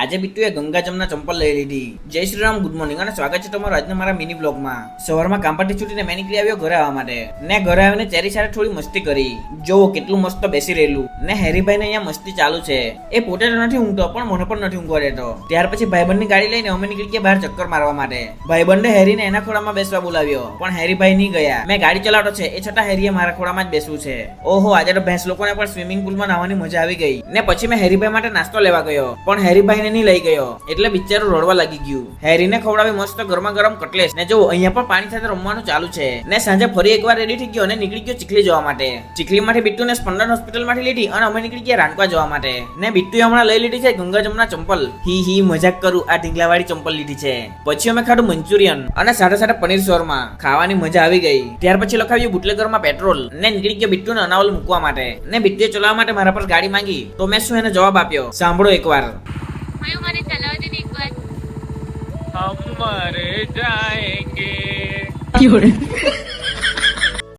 આજે બિટ્ટુએ ગંગા ચંપલ લઈ લીધી. જય શ્રી રામ ગુડ મોર્નિંગ અને સ્વાગત છે તમારું આજના મારા મિની બ્લોગમાં સવારમાં કામ છૂટીને મેં નીકળી આવ્યો ઘરે આવવા માટે. ને ઘરે આવીને ચેરી સાથે થોડી મસ્તી કરી. જોવો કેટલું મસ્ત બેસી રહેલું. ને હેરીભાઈ ને અહીંયા મસ્તી ચાલુ છે. એ પોતે તો નથી ઊંઘતો, પણ મને પણ નથી ઊંઘવા દેતો. ત્યાર પછી ભાઈબંધની ગાડી લઈને અમે નીકળી ગયા બહાર ચક્કર મારવા માટે. ભાઈબંધે હેરીને એના ખોળામાં બેસવા બોલાવ્યો, પણ હેરીભાઈ નહીં ગયા. મેં ગાડી ચલાવતો છે, એ છતાં હેરીએ મારા ખોળામાં જ બેસવું છે. ઓહો, આજે તો ભેંસ લોકોને પણ સ્વિમિંગ પુલમાં નાહવાની મજા આવી ગઈ. ને પછી મેં હેરીભાઈ માટે નાસ્તો લેવા ગયો, પણ હેરીભાઈને નહીં લઈ ગયો. એટલે બિચારું રડવા લાગી ગયું. હેરીને ખવડાવી મસ્ત ગરમા ગરમ કટલેસ. ને જો અહીંયા પણ પાણી સાથે રમવાનું ચાલુ છે. ને સાંજે ફરી એકવાર રેડી થઈ ગયો અને નીકળી ગયો ચીખલી જવા માટે. ચીખલી માંથી બિટ્ટુને સ્પંદન હોસ્પિટલમાંથી લીધી અને અમે નીકળી ગયા રાનકા જવા માટે. ને બિટ્ટુએ હમણાં લઈ લીધી છે ગંગા જમના ચંપલ. હી હી, મજાક કરું, આ ઢીંગલાવાળી ચંપલ લીધી છે. પછી અમે ખાધું મંચુરિયન અને સાથે સાથે પનીર શોરમા ખાવાની મજા આવી ગઈ. ત્યાર પછી લખાવ્યું બુટલેગરમાં પેટ્રોલ. ને નીકળી ગયો બિટ્ટુને અનાવલ મૂકવા માટે. ને બિટ્ટુએ ચલાવવા માટે મારા પર ગાડી માંગી. તો મેં શું એને જવાબ આપ્યો? સાંભળો એકવાર. મયુ મને ચલાવવા દે ને એક વાર हम मर जाएंगे